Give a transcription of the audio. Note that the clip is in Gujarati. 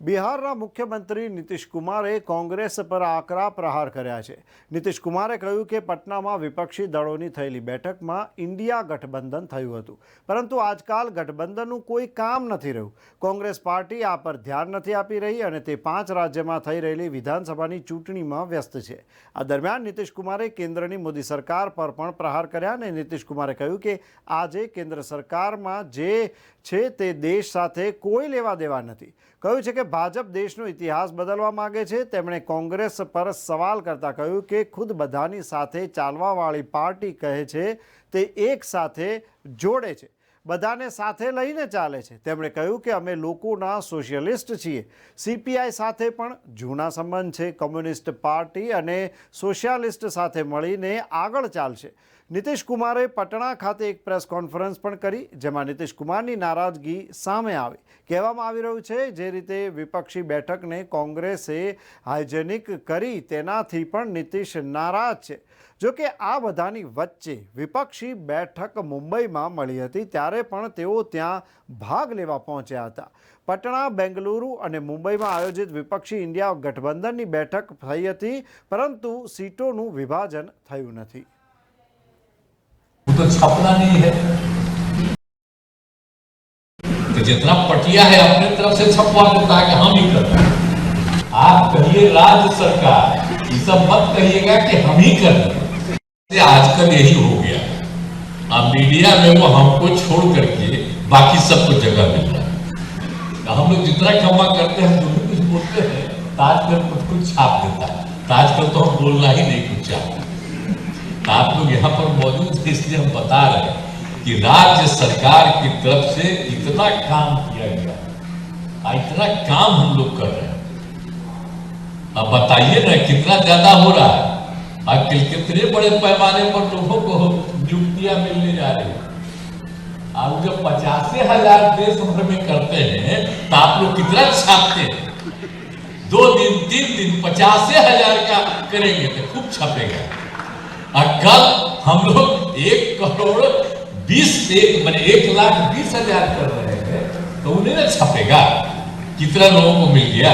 બિહારના મુખ્યમંત્રી નીતિશ કુમારે કોંગ્રેસ પર આકરા પ્રહાર કર્યા છે. નીતિશ કુમારે કહ્યું કે પટનામાં વિપક્ષી દળોની થયેલી બેઠકમાં ઇન્ડિયા ગઠબંધન થયું હતું. પરંતુ આજકાલ ગઠબંધનનું કોઈ કામ નથી રહ્યું. કોંગ્રેસ પાર્ટી આ પર ધ્યાન નથી આપી રહી અને તે પાંચ રાજ્યમાં થઈ રહેલી વિધાનસભાની ચૂંટણીમાં વ્યસ્ત છે. આ દરમિયાન નીતિશ કુમારે કેન્દ્રની મોદી સરકાર પર પણ પ્રહાર કર્યા અને નીતિશ કુમારે કહ્યું કે આજે કેન્દ્ર સરકારમાં જે છે તે દેશ સાથે કોઈ લેવા દેવા નથી. કહ્યું છે કે ભાજપ દેશનો ઇતિહાસ બદલવા માંગે છે. તેમણે કોંગ્રેસ પર સવાલ કરતા કહ્યું કે, ખુદ બધાની સાથે ચાલવાવાળી પાર્ટી કહે છે, તે એક સાથે જોડે છે. બધાને સાથે લઈને ચાલે છે. તેમણે કહ્યું કે અમે લોકોના સોશિયલિસ્ટ છીએ. સીપીઆઈ સાથે પણ જૂના સંબંધ છે. કોમ્યુનિસ્ટ પાર્ટી અને સોશિયાલિસ્ટ સાથે મળીને આગળ ચાલશે. નીતિશ કુમારે પટણા ખાતે એક પ્રેસ કોન્ફરન્સ પણ કરી, જેમાં નીતિશ કુમારની નારાજગી સામે આવી. કહેવામાં આવી રહ્યું છે, જે રીતે વિપક્ષી બેઠકને કોંગ્રેસે હાઇજેનિક કરી, તેનાથી પણ નીતિશ નારાજ છે. જો કે આ બધાની વચ્ચે વિપક્ષી બેઠક મુંબઈમાં મળી હતી ત્યારે પણ તેઓ ત્યાં ભાગ લેવા પહોંચ્યા હતા પટણા બેંગલુરુ અને મુંબઈમાં આયોજિત વિપક્ષી ઇન્ડિયા ગઠબંધનની બેઠક થઈ હતી પરંતુ સીટોનું વિભાજન થયું નથી वो तो छपना नहीं है तो जितना पटिया है अपने तरफ से छपवा देता है कि हम ही करते हैं आप कहिए राज्य सरकार ये सब मत कहिएगा कि हम ही कर रहे हैं ये आजकल यही हो गया। अब मीडिया में वो हमको छोड़ करके बाकी सबको जगह मिल रहा है। हम लोग जितना कमा करते हैं, जो भी कुछ बोलते हैं तो आजकल कुछ कुछ छाप देता है। तो आजकल तो हम बोलना ही नहीं कुछ तो आप लोग यहाँ पर मौजूद हैं, इसलिए हम बता रहे हैं कि राज्य सरकार की तरफ़ से इतना काम किया गया। इतना काम हम लोग कर रहे हैं। अब बताइए ना, कितना ज़्यादा हो रहा है? अब किल- कितने बड़े पैमाने पर लोगों को नियुक्तियाँ मिलने जा रही है। अब जब पचासी हज़ार देश भर में करते हैं तो आप लोग कितना छापते हैं? दो दिन, तीन दिन पचासी हज़ार का करेंगे तो खूब छपेगा। और कल हम लोग एक करोड़ बीस एक, मैंने एक लाख बीस हज़ार कर रहे हैं तो उन्हें ना छपेगा। कितना लोगों को मिल गया?